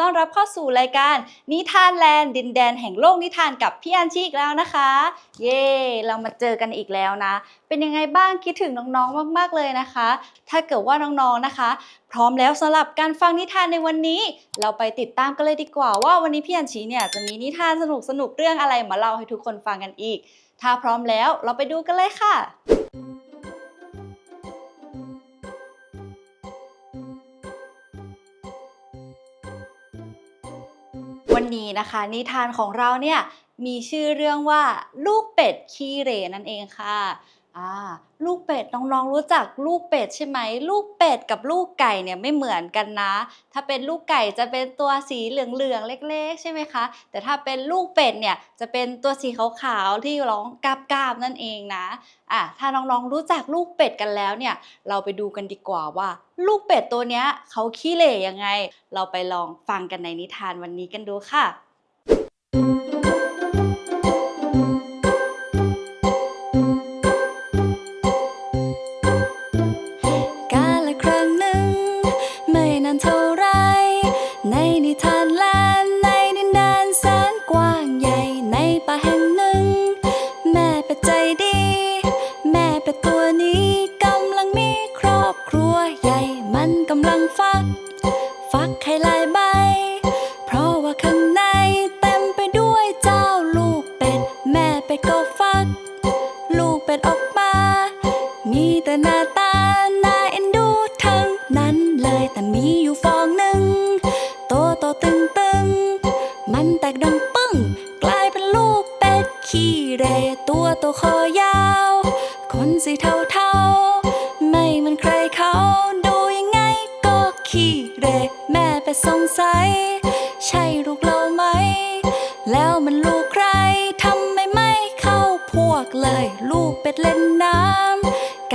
ต้อนรับเข้าสู่รายการนิทานแลนด์ดินแดนแห่งโลกนิทานกับพี่อัญชีอีกแล้วนะคะ เย่เรามาเจอกันอีกแล้วนะ เป็นยังไงบ้างคิดถึงน้องๆมากๆเลยนะคะ ถ้าเกิดว่าน้องๆนะคะ พร้อมแล้วสำหรับการฟังนิทานในวันนี้ เราไปติดตามกันเลยดีกว่า ว่าวันนี้พี่อัญชีเนี่ยจะมีนิทานสนุกๆเรื่องอะไรมาเล่าให้ทุกคนฟังกันอีก ถ้าพร้อมแล้วเราไปดูกันเลยค่ะ นะคะ นิทานของเราเนี่ยมีชื่อเรื่องว่าลูกเป็ดขี้เหร่นั่นเองค่ะลูกเป็ดน้องๆรู้จักลูกเป็ดใช่ไหมลูกเป็ดกับลูกไก่เนี่ยไม่เหมือนกันนะ ถ้าเป็นลูกไก่จะเป็นตัวสีเหลืองๆเล็ก ๆ ใช่ไหมคะ แต่ถ้าเป็นลูกเป็ดเนี่ยจะเป็นตัวสีขาวๆที่ร้องกาบๆนั่นเองนะอะถ้าน้องๆรู้จักลูกเป็ดกันแล้วเนี่ยเราไปดูกันดีกว่าว่า ลูกเป็ดตัวเนี้ยเขาขี้เหร่ยังไง เราไปลองฟังกันในนิทานวันนี้กันดูค่ะ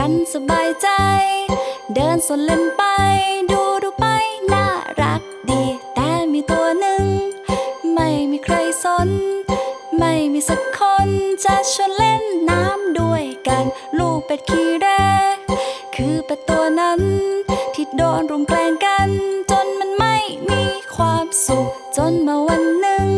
กันสบายใจ เดินสนเล่นไป ดูดูไป น่ารักดี แต่มีตัวหนึ่ง ไม่มีใครสน ไม่มีสักคนจะชวนเล่นน้ำด้วยกัน ลูกเป็ดขี้แรคือเป็ดตัวนั้น ที่โดนรุมแกล้งกัน จนมันไม่มีความสุข จนมาวันหนึ่ง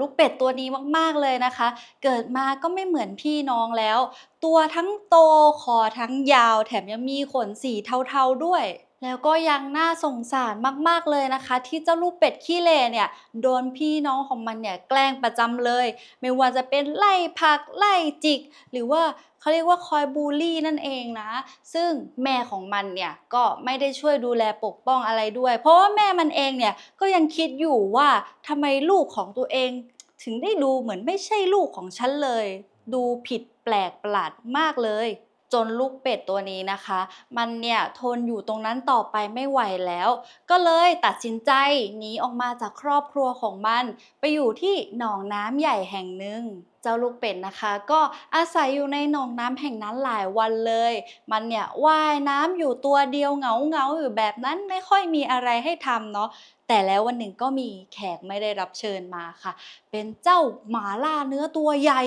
ลูกเป็ดตัวนี้มากๆเลยนะคะ เกิดมาก็ไม่เหมือนพี่น้องแล้ว ตัวทั้งโตคอทั้งยาว แถมยังมีขนสีเทาๆด้วย แล้วก็ยังน่าสงสารมากๆเลยนะคะ ที่เจ้าลูกเป็ดขี้เหร่เนี่ยโดนพี่น้องของมันเนี่ยแกล้งประจำเลย ไม่ว่าจะเป็นไล่ผักไล่จิก หรือว่าเขาเรียกว่าคอยบูลลี่นั่นเองนะ ซึ่งแม่ของมันเนี่ยก็ไม่ได้ช่วยดูแลปกป้องอะไรด้วย เพราะว่าแม่มันเองเนี่ยก็ยังคิดอยู่ว่าทำไมลูกของตัวเอง ถึงได้ดูเหมือนไม่ใช่ลูกของฉันเลย ดูผิดแปลกประหลาดมากเลย จนลูกเป็ดตัวนี้นะคะ มันเนี่ยทนอยู่ตรงนั้นต่อไปไม่ไหวแล้ว ก็เลยตัดสินใจหนีออกมาจากครอบครัวของมัน ไปอยู่ที่หนองน้ำใหญ่แห่งหนึ่งเจ้าลูกเป็ดนะคะ ก็อาศัยอยู่ในหนองน้ำแห่งนั้นหลายวันเลย มันเนี่ยว่ายน้ำอยู่ตัวเดียวเหงาเงาๆอยู่แบบนั้นไม่ค่อยมีอะไรให้ทำเนาะแต่แล้ววันหนึ่งก็มีแขกไม่ได้รับเชิญมาค่ะ เป็นเจ้าหมาล่าเนื้อตัวใหญ่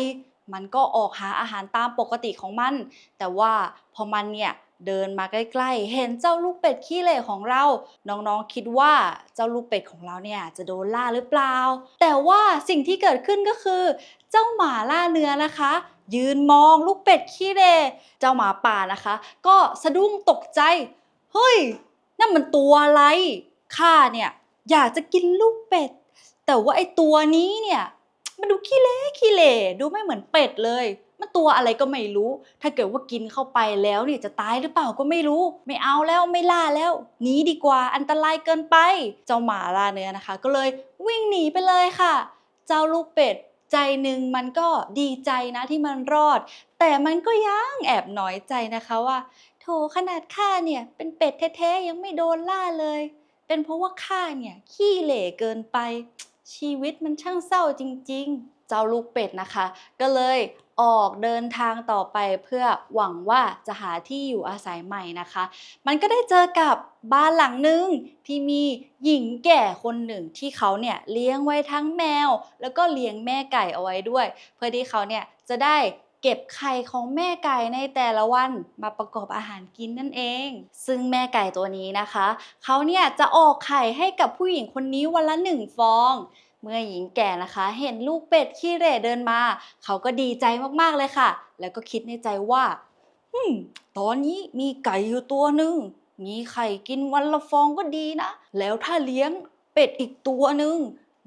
มันก็ออกหาอาหารตามปกติของมัน แต่ว่าพอมันเนี่ยเดินมาใกล้ๆ เห็นเจ้าลูกเป็ดขี้เหร่ของเรา น้องๆ คิดว่าเจ้าลูกเป็ดของเราเนี่ยจะโดนล่าหรือเปล่า แต่ว่าสิ่งที่เกิดขึ้นก็คือ เจ้าหมาล่าเนื้อนะคะ ยืนมองลูกเป็ดขี้เหร่เจ้าหมาป่านะคะ ก็สะดุ้งตกใจ เฮ้ย นั่นมันตัวอะไร ข้าเนี่ยอยากจะกินลูกเป็ด แต่ว่าไอตัวนี้เนี่ย มันดูขี้เละขี้เหร่ดูไม่เหมือนเป็ดเลย มันตัวอะไรก็ไม่รู้ ถ้าเกิดว่ากินเข้าไปแล้วเนี่ยจะตายหรือเปล่าก็ไม่รู้ ไม่เอาแล้วไม่ล่าแล้วหนีดีกว่าอันตรายเกินไป เจ้าหมาล่าเนื้อนะคะ ก็เลยวิ่งหนีไปเลยค่ะ เจ้าลูกเป็ดใจหนึ่งมันก็ดีใจนะที่มันรอด แต่มันก็ยังแอบน้อยใจนะคะว่า โถขนาดข้าเนี่ยเป็นเป็ดแท้ๆยังไม่โดนล่าเลย เป็นเพราะว่าข้าเนี่ยขี้เหร่เกินไป ชีวิตมันช่างเศร้าจริง ๆ เจ้าลูกเป็ดนะคะ ก็เลยออกเดินทางต่อไปเพื่อหวังว่าจะหาที่อยู่อาศัยใหม่นะคะ มันก็ได้เจอกับบ้านหลังหนึ่งที่มีหญิงแก่คนหนึ่งที่เขาเนี่ยเลี้ยงไว้ทั้งแมว แล้วก็เลี้ยงแม่ไก่เอาไว้ด้วย เพื่อที่เขาเนี่ยจะได้ เก็บไข่ของแม่ไก่ในแต่ละวันมาประกอบอาหารกินนั่นเอง ซึ่งแม่ไก่ตัวนี้นะคะเขาเนี่ยจะออกไข่ให้กับผู้หญิงคนนี้วันละหนึ่งฟอง เมื่อหญิงแก่นะคะ เห็นลูกเป็ดขี้เหร่เดินมา เขาก็ดีใจมากๆเลยค่ะ แล้วก็คิดในใจว่าอืมตอนนี้มีไก่อยู่ตัวหนึ่งมีไข่กินวันละฟองก็ดีนะ แล้วถ้าเลี้ยงเป็ดอีกตัวหนึ่ง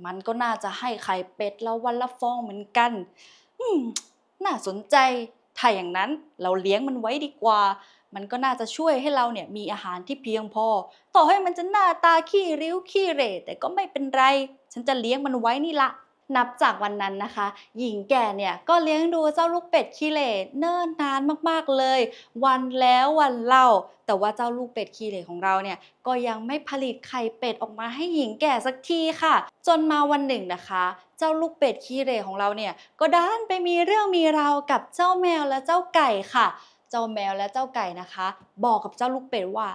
มันก็น่าจะให้ไข่เป็ดเราวันละฟองเหมือนกันอืม น่าสนใจถ้าอย่างนั้นเราเลี้ยงมันไว้ดีกว่า มันก็น่าจะช่วยให้เราเนี่ยมีอาหารที่เพียงพอ ต่อให้มันจะหน้าตาขี้ริ้วขี้เร่แต่ก็ไม่เป็นไร ฉันจะเลี้ยงมันไว้นี่ละ นับจากวันนั้นนะคะ หญิงแก่เนี่ยก็เลี้ยงดูเจ้าลูกเป็ดขี้เหร่เนิ่นนานมากๆเลย วันแล้ววันเล่า แต่ว่าเจ้าลูกเป็ดขี้เหร่ของเราเนี่ยก็ยังไม่ผลิตไข่เป็ดออกมาให้หญิงแก่สักทีค่ะ จนมาวันหนึ่งนะคะ เจ้าลูกเป็ดขี้เหร่ของเราเนี่ยก็ด้านไปมีเรื่องมีราวกับเจ้าแมวและเจ้าไก่ค่ะ เจ้าแมวและเจ้าไก่นะคะ บอกกับเจ้าลูกเป็ดว่า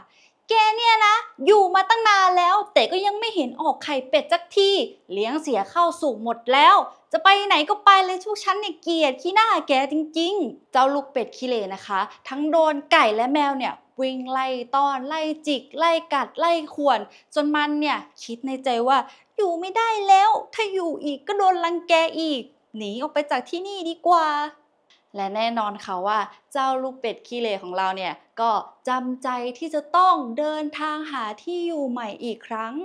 แกเนี่ยนะ อยู่มาตั้งนานแล้ว แต่ก็ยังไม่เห็นออกไข่เป็ดสักทีเลี้ยงเสียเข้าสู่หมดแล้ว จะไปไหนก็ไปเลยทุกชั้นเนี่ยเกลียดขี้หน้าแกจริง ๆ เจ้าลูกเป็ดขี้เหร่นะคะ ทั้งโดนไก่และแมวเนี่ยวิ่งไล่ต้อนไล่จิก ไล่กัดไล่ข่วน จนมันเนี่ยคิดในใจว่า อยู่ไม่ได้แล้ว ถ้าอยู่อีกก็โดนรังแกอีก หนีออกไปจากที่นี่ดีกว่า และแน่นอนค่ะว่าเจ้าลูกเป็ดขี้เหร่ของเราเนี่ยก็จำใจที่จะต้องเดินทางหาที่อยู่ใหม่อีกครั้ง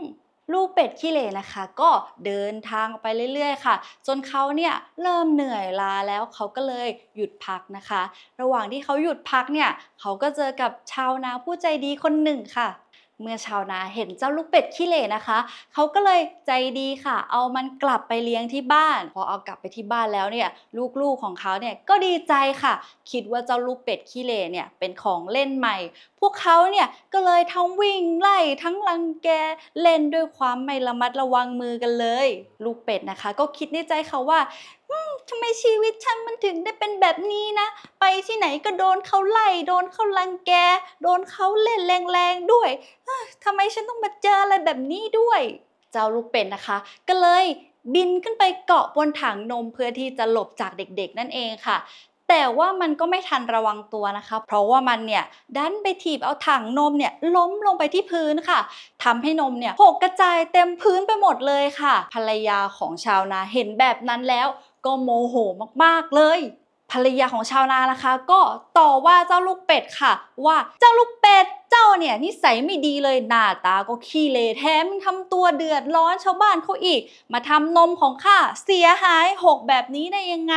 ลูกเป็ดขี้เหร่นะคะ ก็เดินทางไปเรื่อยๆ ค่ะ จนเขาเนี่ยเริ่มเหนื่อยล้าแล้วเขาก็เลยหยุดพักนะคะ ระหว่างที่เขาหยุดพักเนี่ยเขาก็เจอกับชาวนาผู้ใจดีคนหนึ่งค่ะ เมื่อชาวนาเห็นเจ้าลูกเป็ดขี้เหร่นะคะ เขาก็เลยใจดีค่ะ เอามันกลับไปเลี้ยงที่บ้าน พอเอากลับไปที่บ้านแล้วเนี่ยลูกๆของเขาเนี่ยก็ดีใจค่ะ คิดว่าเจ้าลูกเป็ดขี้เหร่เนี่ยเป็นของเล่นใหม่ พวกเขาเนี่ยก็เลยทั้งวิ่งไล่ทั้งรังแกเล่นด้วยความไม่ระมัดระวังมือกันเลย ลูกเป็ดนะคะ ก็คิดในใจเขาว่า ทำไมชีวิตฉันมันถึงได้เป็นแบบนี้นะ ไปที่ไหนก็โดนเขาไล่ โดนเขารังแก โดนเขาเล่นแรงๆด้วยทำไมฉันต้องมาเจออะไรแบบนี้ด้วย เจ้าลูกเป็ดนะคะ ก็เลยบินขึ้นไปเกาะบนถังนมเพื่อที่จะหลบจากเด็กๆ นั่นเองค่ะ แต่ว่ามันก็ไม่ทันระวังตัวนะคะ เพราะว่ามันเนี่ยดันไปถีบเอาถังนมเนี่ยล้มลงไปที่พื้นค่ะทำให้นมเนี่ยหกกระจายเต็มพื้นไปหมดเลยค่ะ ภรรยาของชาวนาเห็นแบบนั้นแล้ว ก็โมโหมากๆเลย ภรรยาของชาวนานะคะ ก็ต่อว่าเจ้าลูกเป็ดค่ะ ว่าเจ้าลูกเป็ดเจ้าเนี่ยนิสัยไม่ดีเลยหน้าตาก็ขี้เลแถมทำตัวเดือดร้อนชาวบ้านเขาอีก มาทำนมของข้าเสียหายหกแบบนี้ได้ยังไง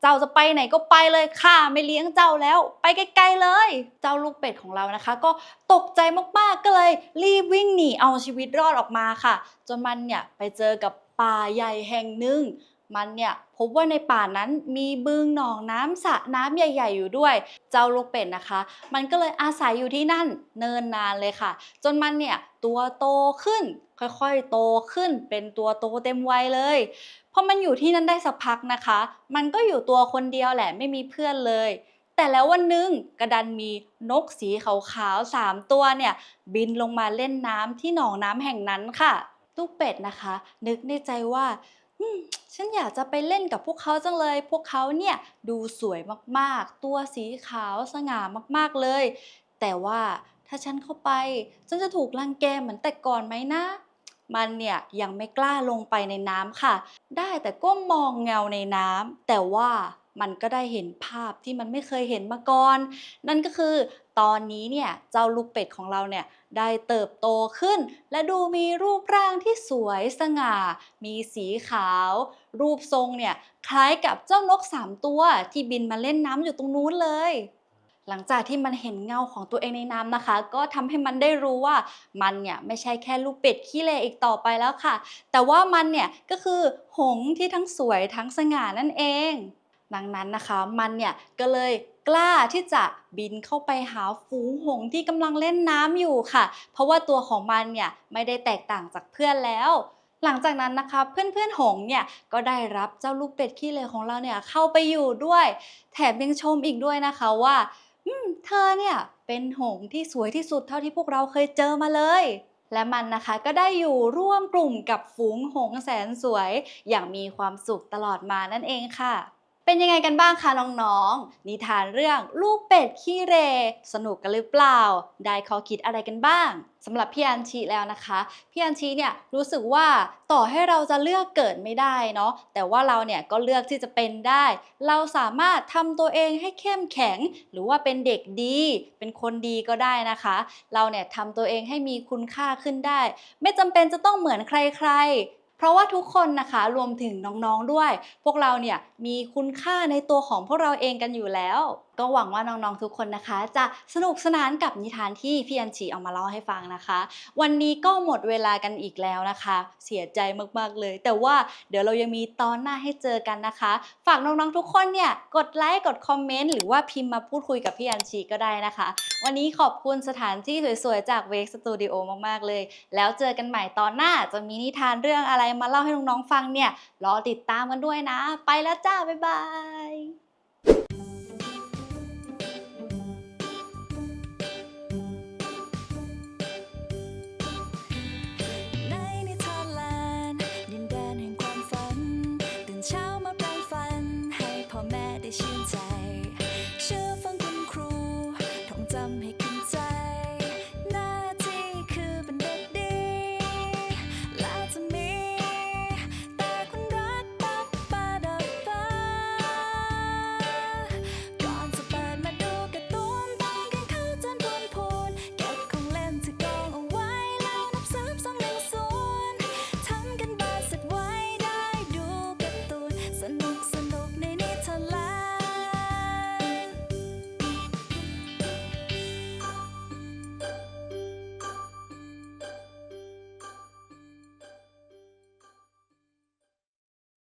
เจ้าจะไปไหนก็ไปเลยข้าไม่เลี้ยงเจ้าแล้ว ไปไกลๆเลย เจ้าลูกเป็ดของเรานะคะ ก็ตกใจมากๆก็เลย รีบวิ่งหนีเอาชีวิตรอดออกมาค่ะ จนมันเนี่ยไปเจอกับป่าใหญ่แห่งหนึ่ง มันเนี่ยพบว่าในป่านั้นมีบึงหนองน้ำสระน้ำใหญ่ ๆ อยู่ด้วย เจ้าลูกเป็ดนะคะ มันก็เลยอาศัยอยู่ที่นั่นเนินนานเลยค่ะ จนมันเนี่ยตัวโตขึ้น ค่อยๆ โตขึ้นเป็นตัวโตเต็มวัยเลยพอมันอยู่ที่นั่นได้สักพักนะคะ มันก็อยู่ตัวคนเดียวแหละไม่มีเพื่อนเลย แต่แล้ววันหนึ่งกระดันมีนกสีขาวๆสามตัวเนี่ยบินลงมาเล่นน้ำที่หนองน้ำแห่งนั้นค่ะ ลูกเป็ดนะคะ นึกในใจว่า อืมฉันอยากจะไปเล่นกับพวกเขาจังเลย พวกเขาเนี่ยดูสวยมากๆ ตัวสีขาวสง่ามากๆเลย แต่ว่าถ้าฉันเข้าไป ฉันจะถูกรังแกเหมือนแต่ก่อนไหมนะ มันเนี่ยยังไม่กล้าลงไปในน้ำค่ะ ได้แต่ก้มมองเงาในน้ำแต่ว่ามันก็ได้เห็นภาพที่มันไม่เคยเห็นมาก่อน นั่นก็คือ ตอนนี้เนี่ยเจ้าลูกเป็ดของเราเนี่ยได้เติบโตขึ้น และดูมีรูปร่างที่สวยสง่า มีสีขาว รูปทรงเนี่ยคล้ายกับเจ้านกสามตัวที่บินมาเล่นน้ำอยู่ตรงนู้นเลย หลังจากที่มันเห็นเงาของตัวเองในน้ำนะคะ ก็ทำให้มันได้รู้ว่ามันเนี่ยไม่ใช่แค่ลูกเป็ดขี้เลอีกต่อไปแล้วค่ะ แต่ว่ามันเนี่ยก็คือหงส์ที่ทั้งสวยทั้งสง่านั่นเอง ดังนั้นนะคะมันเนี่ยก็เลย กล้าที่จะบินเข้าไปหาฝูงหงที่กำลังเล่นน้ำอยู่ค่ะ เพราะว่าตัวของมันเนี่ยไม่ได้แตกต่างจากเพื่อนแล้วหลังจากนั้นนะคะเพื่อนๆหงเนี่ยก็ได้รับเจ้าลูกเป็ดขี้เหร่ของเราเนี่ยเข้าไปอยู่ด้วย แถมยังชมอีกด้วยนะคะว่าอืมเธอเนี่ยเป็นหงที่สวยที่สุดเท่าที่พวกเราเคยเจอมาเลย และมันนะคะก็ได้อยู่ร่วมกลุ่มกับฝูงหงแสนสวย อย่างมีความสุขตลอดมานั่นเองค่ะ เป็นยังไงกันบ้างคะน้องๆ นิทานเรื่องลูกเป็ดขี้เร สนุกกันหรือเปล่า ได้ข้อคิดอะไรกันบ้างสำหรับพี่อัญชีแล้วนะคะ พี่อัญชีเนี่ยรู้สึกว่าต่อให้เราจะเลือกเกิดไม่ได้เนาะแต่ว่าเราเนี่ยก็เลือกที่จะเป็นได้ เราสามารถทำตัวเองให้เข้มแข็ง หรือว่าเป็นเด็กดี เป็นคนดีก็ได้นะคะ เราเนี่ยทำตัวเองให้มีคุณค่าขึ้นได้ ไม่จำเป็นจะต้องเหมือนใครๆ ราะว่าทุกคนนะคะรวมถึงน้องๆด้วย พวกเราเนี่ยมีคุณค่าในตัวของพวกเราเองกันอยู่แล้วก็หวังว่าน้องๆทุกคนนะคะ จะสนุกสนานกับนิทานที่พี่อัญชีเอามาเล่าให้ฟังนะคะ วันนี้ก็หมดเวลากันอีกแล้วนะคะ เสียใจมากๆเลย แต่ว่าเดี๋ยวเรายังมีตอนหน้าให้เจอกันนะคะ ฝากน้องๆทุกคนเนี่ยกดไลค์กดคอมเมนต์หรือว่าพิมพ์มาพูดคุยกับพี่อัญชีก็ได้นะคะ วันนี้ขอบคุณสถานที่สวยๆจากเวกสตูดิโอมากๆเลย แล้วเจอกันใหม่ตอนหน้าจะมีนิทานเรื่องอะไรมาเล่าให้น้องๆฟังเนี่ยรอติดตามกันด้วยนะ ไปแล้วจ้าบ๊ายบาย